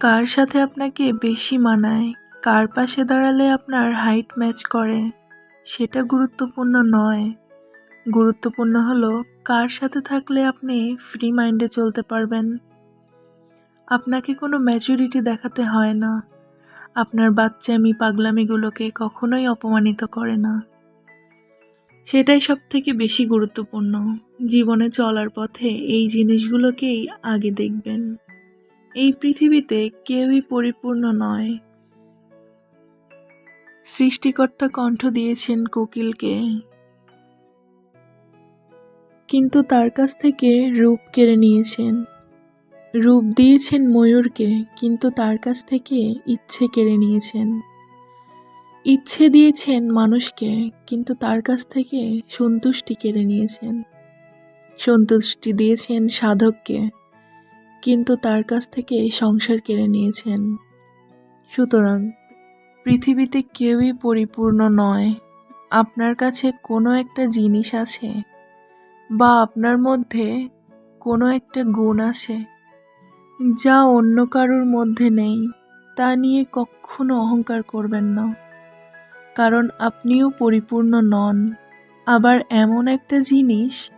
কার সাথে আপনাকে বেশি মানায়? কার পাশে দাঁড়ালে আপনার হাইট ম্যাচ করে? সেটা গুরুত্বপূর্ণ নয়। গুরুত্বপূর্ণ হলো কার সাথে থাকলে আপনি ফ্রি মাইন্ডে চলতে পারবেন। আপনাকে কোনো ম্যাচুরিটি দেখাতে হয় না। আপনার বাচ্চামি পাগলামিগুলোকে কখনোই অপমানিত করে না। সেটাই সব থেকে বেশি গুরুত্বপূর্ণ। জীবনে চলার পথে এই জিনিসগুলোকেই আগে দেখবেন। এই পৃথিবীতে কেউই পরিপূর্ণ নয়। সৃষ্টিকর্তা কণ্ঠ দিয়েছেন কোকিলকে। কিন্তু তার কাছ থেকে রূপ কেড়ে নিয়েছেন। রূপ দিয়েছেন ময়ূরকে, কিন্তু তার কাছ থেকে ইচ্ছে কেড়ে নিয়েছেন। ইচ্ছে দিয়েছেন মানুষকে, কিন্তু তার কাছ থেকে সন্তুষ্টি কেড়ে নিয়েছেন। সন্তুষ্টি দিয়েছেন সাধককে। কিন্তু তার কাছ থেকে এই সংসার কেড়ে নিয়েছেন। সুতরাং পৃথিবীতে কেউই পরিপূর্ণ নয়। আপনার কাছে কোনো একটা জিনিস আছে বা আপনার মধ্যে কোনো একটা গুণ আছে যা অন্য কারোর মধ্যে নেই, তা নিয়ে কখনো অহংকার করবেন না। কারণ আপনিও পরিপূর্ণ নন। আবার এমন একটা জিনিস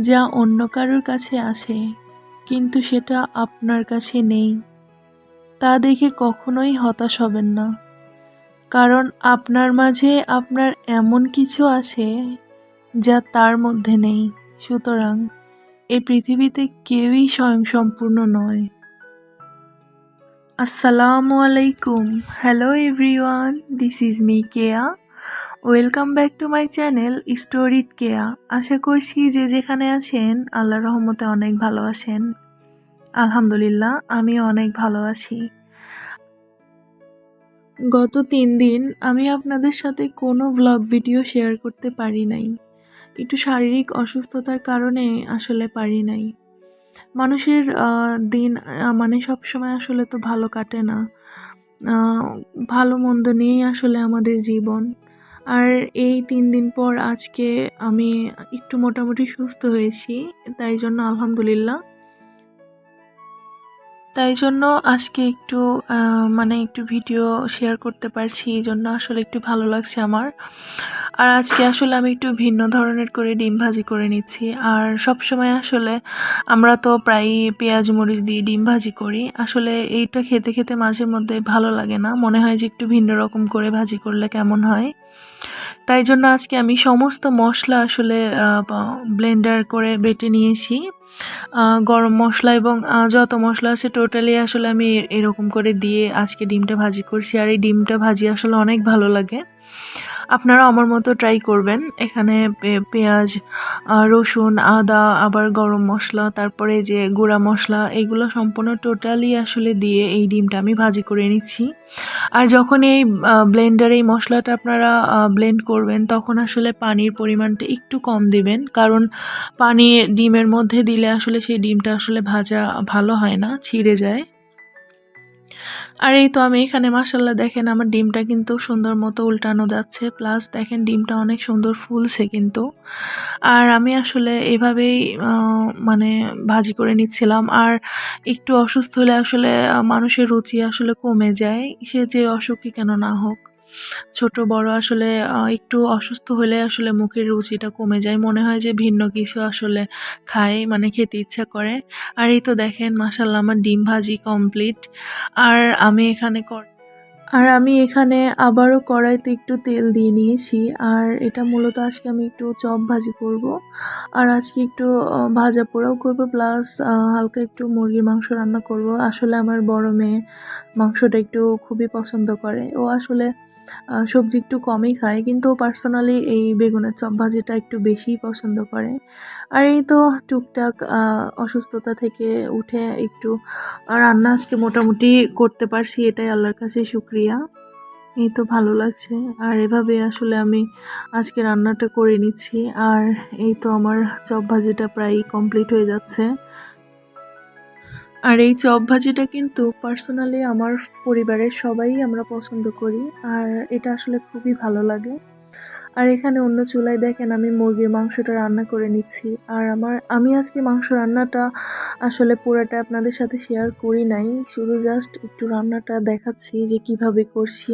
যা অন্য কারোর কাছে আছে। কিন্তু সেটা আপনার কাছে নেই। তা দেখে কখনোই হতাশ হবেন না। কারণ আপনার মাঝে আপনার এমন কিছু আছে যা তার মধ্যে নেই। সুতরাং এই পৃথিবীতে কেউই স্বয়ংসম্পূর্ণ নয়। আসসালামু আলাইকুম। Hello everyone this is me Keya welcome back to my channel storied Keya আশা করছি যে যেখানে আছেন আল্লাহ রহমতে অনেক ভালো আছেন। আলহামদুলিল্লাহ, আমি অনেক ভালো আছি। গত তিন দিন আমি আপনাদের সাথে কোনো ভ্লগ ভিডিও শেয়ার করতে পারি নাই। একটু শারীরিক অসুস্থতার কারণে আসলে পারি নাই। মানুষের দিন মানে সব সময় আসলে তো ভালো কাটে না। ভালো মন্দ নিয়েই আসলে আমাদের জীবন। আর এই তিন দিন পর আজকে আমি একটু মোটামুটি সুস্থ হয়েছি তাই জন্য আলহামদুলিল্লাহ। তাই জন্য আজকে একটু মানে একটু ভিডিও শেয়ার করতে পারছি, এই জন্য আসলে একটু ভালো লাগছে আমার। আর আজকে আসলে আমি একটু ভিন্ন ধরনের করে ডিম ভাজি করে নিচ্ছি। আর সব সময় আসলে আমরা তো প্রায় পেঁয়াজ, মরিচ দিয়ে ডিম ভাজি করি। আসলে এইটা খেতে খেতে মাঝে মধ্যে ভালো লাগে না। মনে হয় যে একটু ভিন্ন রকম করে ভাজি করলে কেমন হয়। তাই জন্য আজকে আমি সমস্ত মশলা আসলে ব্লেন্ডার করে বেটে নিয়েছি। গরম মশলা এবং যত মশলা আছে টোটালি আসলে আমি এরকম করে দিয়ে আজকে ডিমটা ভাজি করছি। আর এই ডিমটা ভাজি আসলে অনেক ভালো লাগে। আপনারা আমার মতো ট্রাই করবেন। এখানে পেঁয়াজ রসুন, আদা, আবার গরম মশলা, তারপরে যে গুঁড়া মশলা, এগুলো সম্পূর্ণ টোটালি আসলে দিয়ে এই ডিমটা আমি ভাজি করে নিচ্ছি। আর যখন এই ব্লেন্ডারে এই মশলাটা আপনারা ব্লেন্ড করবেন, তখন আসলে পানির পরিমাণটা একটু কম দেবেন। কারণ পানি ডিমের মধ্যে দিলে আসলে সেই ডিমটা আসলে ভাজা ভালো হয় না, ছিঁড়ে যায়। আর এই তো আমি এখানে মাসাল্লাহ দেখেন আমার ডিমটা কিন্তু সুন্দর মতো উল্টানো যাচ্ছে। প্লাস দেখেন ডিমটা অনেক সুন্দর ফুলছে কিন্তু। আর আমি আসলে এভাবেই মানে ভাজি করে নিচ্ছিলাম। আর একটু অসুস্থ হলে আসলে মানুষের রুচি আসলে কমে যায়। সে যে অসুখই কেন না হোক। ছোট বড় আসলে একটু অসুস্থ হলে আসলে মুখের রুচিটা কমে যায়। মনে হয় যে ভিন্ন কিছু আসলে খায় মানে খেতে ইচ্ছা করে। আর এই তো দেখেন মাসাল্লাহ আমার ডিম ভাজি কমপ্লিট আর আমি এখানে আর আমি এখানে আবারও কড়াইতে একটু তেল দিয়ে নিয়েছি। আর এটা মূলত আজকে আমি একটু চপ ভাজি করব। আর আজকে একটু ভাজা পোড়াও করব। প্লাস হালকা একটু মুরগির মাংস রান্না করব। আসলে আমার বড় মেয়ে মাংসটা একটু খুবই পছন্দ করে। ও আসলে সবজি একটু কমই খায়, কিন্তু পার্সোনালি এই বেগুনের চপ ভাজিটা একটু বেশিই পছন্দ করে। আর এই তো টুকটাক অসুস্থতা থেকে উঠে একটু রান্না আজকে মোটামুটি করতে পারছি, এটাই আল্লাহর কাছে শুক্রিয়া। এই তো ভালো লাগছে। আর এভাবে আসলে আমি আজকে রান্নাটা করে নিচ্ছি। আর এই তো আমার চপ ভাজিটা প্রায় কমপ্লিট হয়ে যাচ্ছে। আর এই চপ ভাজিটা কিন্তু পার্সোনালি আমার পরিবারের সবাই আমরা পছন্দ করি, আর এটা আসলে খুবই ভালো লাগে। আর এখানে অন্য চুলায় দেখেন আমি মুরগির মাংসটা রান্না করে নিচ্ছি, আর আমার, আমি আজকে মাংস রান্নাটা আসলে পুরাটা আপনাদের সাথে শেয়ার করি নাই, শুধু জাস্ট একটু রান্নাটা দেখাচ্ছি যে কীভাবে করছি।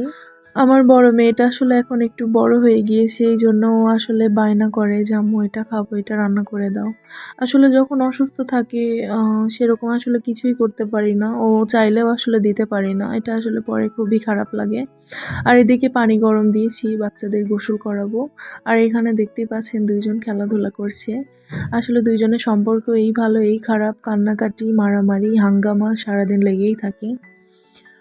আমার বড় মেয়েটা আসলে এখন একটু বড় হয়ে গিয়েছে, এই জন্য ও আসলে বায়না করে যে, আম্মু, এটা খাব, এটা রান্না করে দাও। আসলে যখন অসুস্থ থাকে সেরকম আসলে কিছুই করতে পারি না। ও চাইলেও আসলে দিতে পারি না। এটা আসলে পরে খুবই খারাপ লাগে। আর এদিকে পানি গরম দিয়েছি, বাচ্চাদের গোসল করাবো। আর এখানে দেখতেই পাচ্ছেন দুইজন খেলাধুলা করছে। আসলে দুইজনের সম্পর্ক এই ভালো, এই খারাপ। কান্নাকাটি, মারামারি, হাঙ্গামা সারাদিন লেগেই থাকে।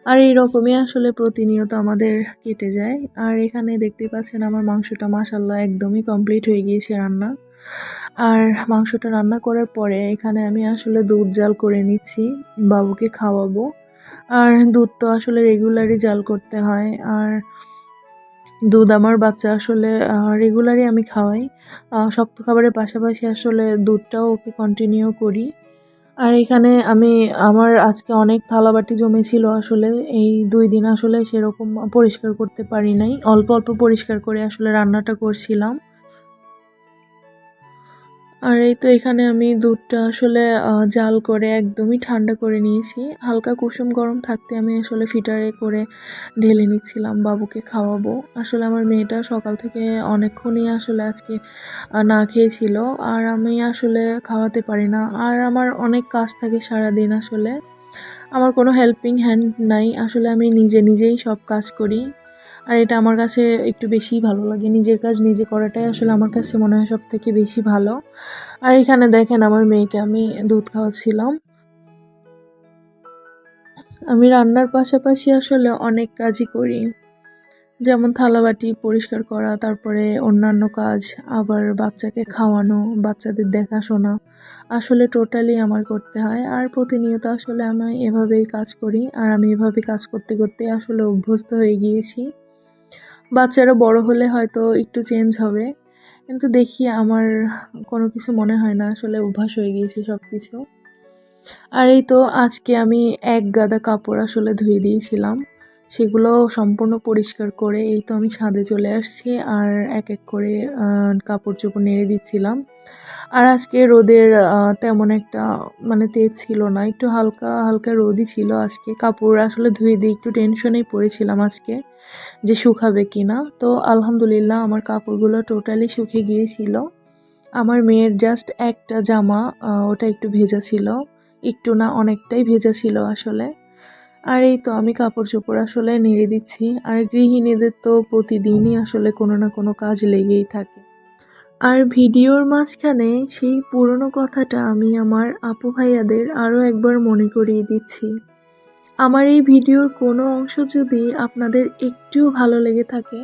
আর এই রকমই আসলে প্রতিনিয়ত আমাদের কেটে যায়। আর এখানে দেখতে পাচ্ছেন আমার মাংসটা মাসাল্লাহ একদমই কমপ্লিট হয়ে গিয়েছে রান্না। আর মাংসটা রান্না করার পরে এখানে আমি আসলে দুধ জাল করে নিচ্ছি, বাবুকে খাওয়াবো। আর দুধ তো আসলে রেগুলারই জাল করতে হয়। আর দুধ আমার বাচ্চা আসলে রেগুলারই আমি খাওয়াই। শক্ত খাবারের পাশাপাশি আসলে দুধটাও ওকে কন্টিনিউ করি। আর এখানে আমি, আমার আজকে অনেক থালা থালাবাটি জমেছিল আসলে। এই দুই দিন আসলে সেরকম পরিষ্কার করতে পারি নাই। অল্প অল্প পরিষ্কার করে আসলে রান্নাটা করছিলাম। আর এই তো এখানে আমি দুধটা আসলে জাল করে একদমই ঠান্ডা করে নিয়েছি। হালকা কুসুম গরম থাকতে আমি আসলে ফিটারে করে ঢেলে নিচ্ছিলাম বাবুকে খাওয়াবো। আসলে আমার মেয়েটা সকাল থেকে অনেকক্ষণই আসলে আজকে না খেয়েছিল আর আমি আসলে খাওয়াতে পারি না। আর আমার অনেক কাজ থাকে সারাদিন আসলে। আমার কোনো হেল্পিং হ্যান্ড নাই। আসলে আমি নিজে নিজেই সব কাজ করি। আর এটা আমার কাছে একটু বেশিই ভালো লাগে। নিজের কাজ নিজে করাটাই আসলে আমার কাছে মনে হয় সব থেকে বেশি ভালো। আর এখানে দেখেন আমার মেয়েকে আমি দুধ খাওয়াচ্ছিলাম। আমি রান্নার পাশাপাশি আসলে অনেক কাজই করি। যেমন থালাবাটি পরিষ্কার করা, তারপরে অন্যান্য কাজ, আবার বাচ্চাকে খাওয়ানো, বাচ্চাদের দেখাশোনা। আসলে টোটালি আমার করতে হয়। আর প্রতিনিয়ত আসলে আমি এভাবেই কাজ করি। আর আমি এভাবে কাজ করতে করতে আসলে অভ্যস্ত হয়ে গিয়েছি। বাচ্চারা বড় হলে হয়তো একটু চেঞ্জ হবে। কিন্তু দেখি আমার কোনো কিছু মনে হয় না, আসলে অভ্যাস হয়ে গিয়েছে সব কিছু আর এই তো আজকে আমি এক গাদা কাপড় আসলে ধুয়ে দিয়েছিলাম। সেগুলো সম্পূর্ণ পরিষ্কার করে এই তো আমি ছাদে চলে আসছি আর এক এক করে কাপড় চোপড় নেড়ে দিচ্ছিলাম। আর আজকে রোদের তেমন একটা মানে তেজ ছিল না, একটু হালকা হালকা রোদই ছিল আজকে। কাপড় আসলে ধুয়ে দিয়ে একটু টেনশনেই পড়েছিলাম আজকে যে শুকাবে কি না তো আলহামদুলিল্লাহ আমার কাপড়গুলো টোটালি শুকিয়ে গিয়েছিল। আমার মেয়ের জাস্ট একটা জামা ওটা একটু ভেজা ছিল। একটু না, অনেকটাই ভেজা ছিল আসলে। আর এই তো আমি কাপড় চোপড় আসলে নেড়ে দিচ্ছি, আর গৃহিণীদের তো প্রতিদিনই আসলে কোনো না কোনো কাজ লেগেই থাকে। আর ভিডিওর মাঝখানে সেই পুরনো কথাটা আমি আমার আপু ভাইয়াদের আরও একবার মনে করিয়ে দিচ্ছি। আমার এই ভিডিওর কোনো অংশ যদি আপনাদের একটুও ভালো লেগে থাকে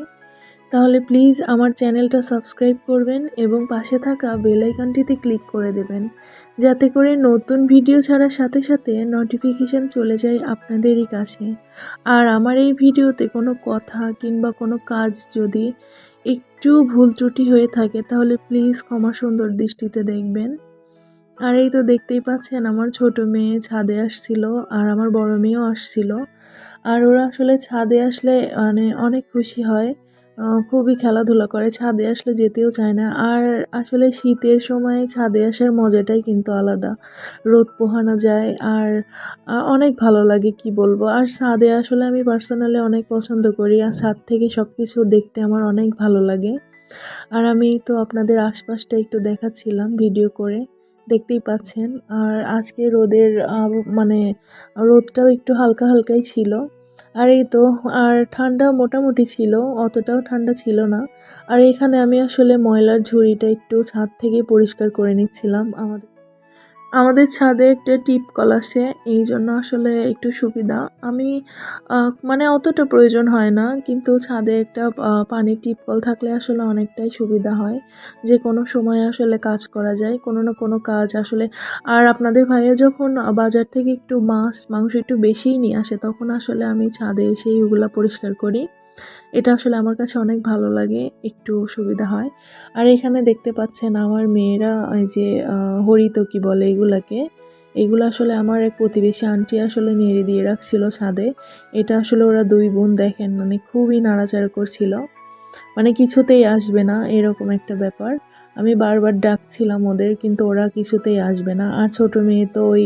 তাহলে প্লিজ আমার চ্যানেলটা সাবস্ক্রাইব করবেন এবং পাশে থাকা বেল আইকনটিতে ক্লিক করে দেবেন। যাতে করে নতুন ভিডিও ছাড়ার সাথে সাথে নোটিফিকেশান চলে যায় আপনাদেরই কাছে। আর আমার এই ভিডিওতে কোনো কথা কিংবা কোনো কাজ যদি একটু ভুল ত্রুটি হয়ে থাকে, তাহলে প্লিজ ক্ষমা সুন্দর দৃষ্টিতে দেখবেন। আর এই তো দেখতেই পাচ্ছেন আমার ছোট মেয়ে ছাদে আসছিল আর আমার বড় মেয়েও আসছিল। আর ওরা আসলে ছাদে আসলে মানে অনেক খুশি হয়। খুবই খেলাধুলা করে, ছাদে আসলে যেতেও চায় না। আর আসলে শীতের সময় ছাদে আসার মজাটাই কিন্তু আলাদা। রোদ পোহানো যায় আর অনেক ভালো লাগে, কি বলব? আর ছাদে আসলে আমি পার্সোনালি অনেক পছন্দ করি, আর ছাদ থেকে সব কিছু দেখতে আমার অনেক ভালো লাগে। আর আমি তো আপনাদের আশপাশটা একটু দেখাচ্ছিলাম ভিডিও করে, দেখতেই পাচ্ছেন। আর আজকে রোদের মানে রোদটাও একটু হালকা হালকাই ছিল। আর এই তো, আর ঠান্ডা মোটামুটি ছিল, অতটাও ঠান্ডা ছিল না। আর এখানে আমি আসলে ময়লার ঝুড়িটা একটু ছাদ থেকে পরিষ্কার করে নিচ্ছিলাম, আমাদের আমাদের ছাদে একটা টিপ কল আছে এই জন্য আসলে একটু সুবিধা। আমি মানে অতটা প্রয়োজন হয় না, কিন্তু ছাদে একটা পানির টিপ কল থাকলে আসলে অনেকটাই সুবিধা হয়। যে কোনো সময় আসলে কাজ করা যায়, কোনো না কোনো কাজ আসলে। আর আপনাদের ভাইয়া যখন বাজার থেকে একটু মাছ, মাংস একটু বেশিই নিয়ে আসে, তখন আসলে আমি ছাদে এসেই ওগুলো পরিষ্কার করি। এটা আসলে আমার কাছে অনেক ভালো লাগে একটু সুবিধা হয়। আর এখানে দেখতে পাচ্ছেন আমার মেয়েরা এই যে আহ, হরিতকি বলে এগুলাকে এগুলো আসলে আমার এক প্রতিবেশী আন্টি আসলে নেড়ে দিয়ে রাখছিল ছাদে। এটা আসলে ওরা দুই বোন দেখেন মানে খুবই নাড়াচাড়া করছিল। মানে কিছুতেই আসবে না এরকম একটা ব্যাপার। আমি বারবার ডাকছিলাম ওদের কিন্তু ওরা কিছুতেই আসবে না। আর ছোট মেয়ে তো ওই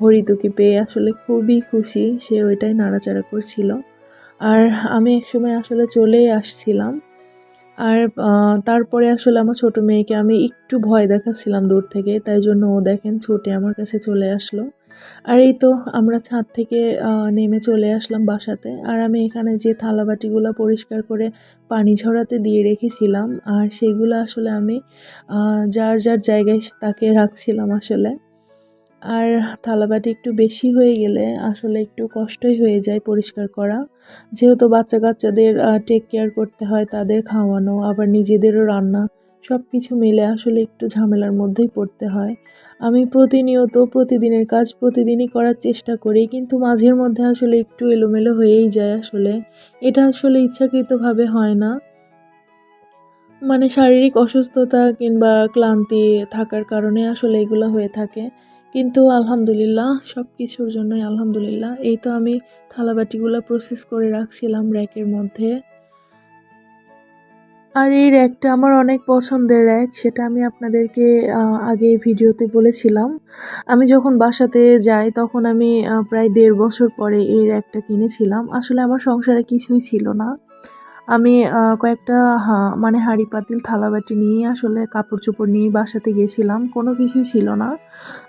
হরিতুকি পেয়ে আসলে খুবই খুশি সে ওইটাই নাড়াচাড়া করছিল। আর আমি একসময় আসলে চলেই আসছিলাম। আর তারপরে আসলে আমার ছোট মেয়েকে আমি একটু ভয় দেখাচ্ছিলাম দূর থেকে, তাই জন্য ও দেখেন ছোটে আমার কাছে চলে আসলো। আর এই তো আমরা ছাদ থেকে নেমে চলে আসলাম বাসাতে। আর আমি এখানে যে থালাবাটিগুলো পরিষ্কার করে পানি ঝরাতে দিয়ে রেখেছিলাম, আর সেগুলো আসলে আমি যার যার জায়গায় তাকে রাখছিলাম আসলে। আর থালাবাটি একটু বেশি হয়ে গেলে আসলে একটু কষ্টই হয়ে যায় পরিষ্কার করা। যেহেতু বাচ্চা কাচ্চাদের টেক কেয়ার করতে হয়, তাদের খাওয়ানো, আবার নিজেদেরও রান্না সব কিছু মিলে আসলে একটু ঝামেলার মধ্যেই পড়তে হয়। আমি প্রতিনিয়ত প্রতিদিনের কাজ প্রতিদিনই করার চেষ্টা করি, কিন্তু মাঝের মধ্যে আসলে একটু এলোমেলো হয়েই যায় আসলে। এটা আসলে ইচ্ছাকৃতভাবে হয় না। মানে শারীরিক অসুস্থতা কিংবা ক্লান্তি থাকার কারণে আসলে এগুলো হয়ে থাকে। কিন্তু আলহামদুলিল্লাহ সব কিছুর জন্যই আলহামদুলিল্লাহ। এই তো আমি থালাবাটিগুলো প্রসেস করে রাখছিলাম র্যাকের মধ্যে। আর এই র্যাকটা আমার অনেক পছন্দের র্যাক, সেটা আমি আপনাদেরকে আগে ভিডিওতে বলেছিলাম। আমি যখন বাসাতে যাই, তখন আমি প্রায় দেড় বছর পরে এই র্যাকটা কিনেছিলাম। আসলে আমার সংসারে কিছুই ছিল না। আমি কয়েকটা মানে হাঁড়ি পাতিল থালাবাটি নিয়ে আসলে কাপড় চোপড় নিয়ে বাসাতে গেছিলাম। কোনো কিছুই ছিল না।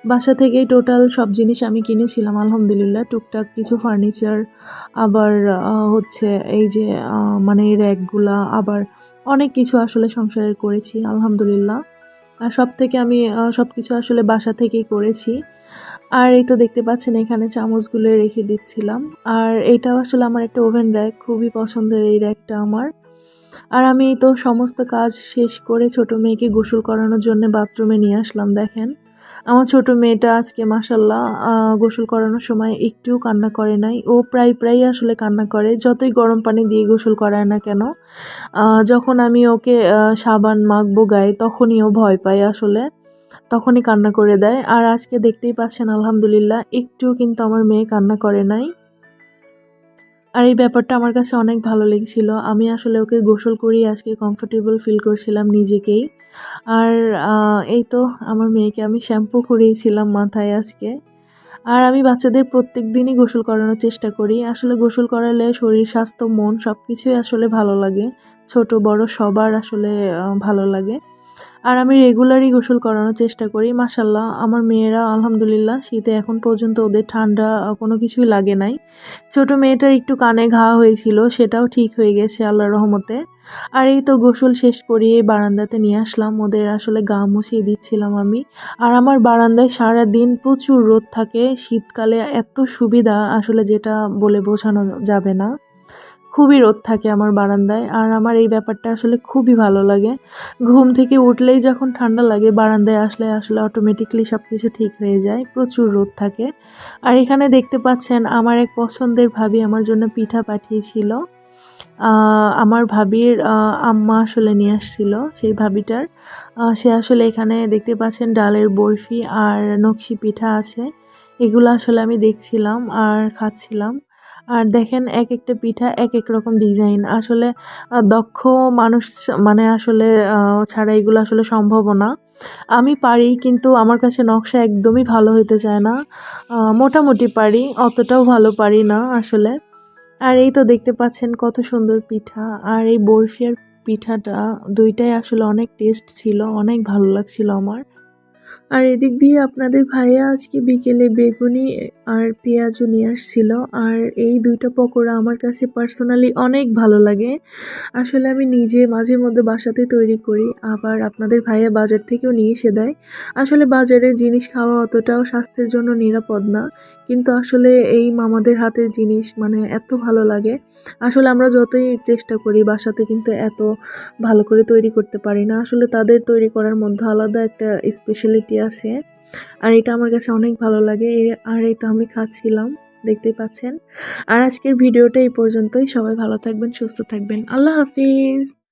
বাসা থেকেই টোটাল সব জিনিস আমি কিনেছিলাম, আলহামদুলিল্লাহ। টুকটাক কিছু ফার্নিচার, আবার হচ্ছে এই যে মানে র্যাকগুলা, আবার অনেক কিছু আসলে সংসারের করেছি, আলহামদুলিল্লাহ। আর সব থেকে আমি সব কিছু আসলে বাসা থেকেই করেছি। আর এই তো দেখতে পাচ্ছেন, এখানে চামচগুলো রেখে দিচ্ছিলাম। আর এটাও আসলে আমার একটা ওভেন র্যাক, খুবই পছন্দের এই র্যাকটা আমার। আর আমি এই তো সমস্ত কাজ শেষ করে ছোট মেয়েকে গোসল করানোর জন্য বাথরুমে নিয়ে আসলাম, দেখেন। আমার ছোট মেয়েটা আজকে মাসাল্লাহ গোসল করানোর সময় একটুও কান্না করে নাই। ও প্রায় প্রায় আসলে কান্না করে, যতই গরম পানি দিয়ে গোসল করায় না কেন। যখন আমি ওকে সাবান মাখবো গায়ে, তখনই ও ভয় পায় আসলে। তখনই কান্না করে দেয়। আর আজকে দেখতেই পাচ্ছেন, আলহামদুলিল্লাহ, একটুও কিন্তু আমার মেয়ে কান্না করে নাই। আর এই ব্যাপারটা আমার কাছে অনেক ভালো লেগেছিল। আমি আসলে ওকে গোসল করি আজকে কমফোর্টেবল ফিল করছিলাম নিজেকেই। আর এই তো আমার মেয়েকে আমি শ্যাম্পু করিয়েছিলাম মাথায় আজকে। আর আমি বাচ্চাদের প্রত্যেক দিনই গোসল করানোর চেষ্টা করি। আসলে গোসল করালে শরীর, স্বাস্থ্য, মন সব কিছুই আসলে ভালো লাগে। ছোট, বড় সবার আসলে ভালো লাগে। আর আমি রেগুলারই গোসল করানোর চেষ্টা করি। মাসাল্লাহ আমার মেয়েরা আলহামদুলিল্লাহ শীতে এখন পর্যন্ত ওদের ঠান্ডা কোনো কিছুই লাগে নাই। ছোট মেয়েটার একটু কানে ঘা হয়েছিল, সেটাও ঠিক হয়ে গেছে আল্লাহর রহমতে। আর এই তো গোসল শেষ করিয়ে বারান্দাতে নিয়ে আসলাম। ওদের আসলে গা মুছিয়ে দিচ্ছিলাম আমি। আর আমার বারান্দায় সারা দিন প্রচুর রোদ থাকে। শীতকালে এত সুবিধা আসলে যেটা বলে বোঝানো যাবে না। খুবই রোদ থাকে আমার বারান্দায়, আর আমার এই ব্যাপারটা আসলে খুবই ভালো লাগে। ঘুম থেকে উঠলেই যখন ঠান্ডা লাগে, বারান্দায় আসলে আসলে অটোমেটিকলি সব কিছু ঠিক হয়ে যায়, প্রচুর রোদ থাকে। আর এখানে দেখতে পাচ্ছেন, আমার এক পছন্দের ভাবি আমার জন্য পিঠা পাঠিয়েছিল। আমার ভাবির আম্মা আসলে নিয়ে আসছিল সেই ভাবিটার। সে আসলে এখানে দেখতে পাচ্ছেন ডালের বরফি আর নকশি পিঠা আছে। এগুলো আসলে আমি দেখছিলাম আর খাচ্ছিলাম। আর দেখেন এক একটা পিঠা এক এক রকম ডিজাইন আসলে দক্ষ মানুষ মানে আসলে ছাড়া এগুলো আসলে সম্ভব না। আমি পারি, কিন্তু আমার কাছে নকশা একদমই ভালো হইতে চায় না। মোটামুটি পারি, অতটাও ভালো পারি না আসলে। আর এই তো দেখতে পাচ্ছেন কত সুন্দর পিঠা। আর এই বরফি আর পিঠাটা দুইটাই আসলে অনেক টেস্ট ছিল, অনেক ভালো লাগছিল আমার। আর এদিক দিয়ে আপনাদের ভাইয়া আজকে বিকেলে বেগুনি আর পেঁয়াজও নিয়ে আসছিল। আর এই দুইটা পকোড়া আমার কাছে পার্সোনালি অনেক ভালো লাগে। আসলে আমি নিজে মাঝে মধ্যে বাসাতে তৈরি করি, আবার আপনাদের ভাইয়া বাজার থেকেও নিয়ে এসে দেয়। আসলে বাজারের জিনিস খাওয়া অতটাও স্বাস্থ্যের জন্য নিরাপদ না, কিন্তু আসলে এই মামাদের হাতের জিনিস মানে এত ভালো লাগে। আসলে আমরা যতই চেষ্টা করি বাসাতে কিন্তু এত ভালো করে তৈরি করতে পারি না। আসলে তাদের তৈরি করার মধ্যে আলাদা একটা স্পেশালিটি আছে। আর এটা আমার কাছে অনেক ভালো লাগে। আর এই তো আমি খাচ্ছিলাম, দেখতে পাচ্ছেন। আর আজকের ভিডিওটা এই পর্যন্তই। সবাই ভালো থাকবেন, সুস্থ থাকবেন। আল্লাহ হাফিজ!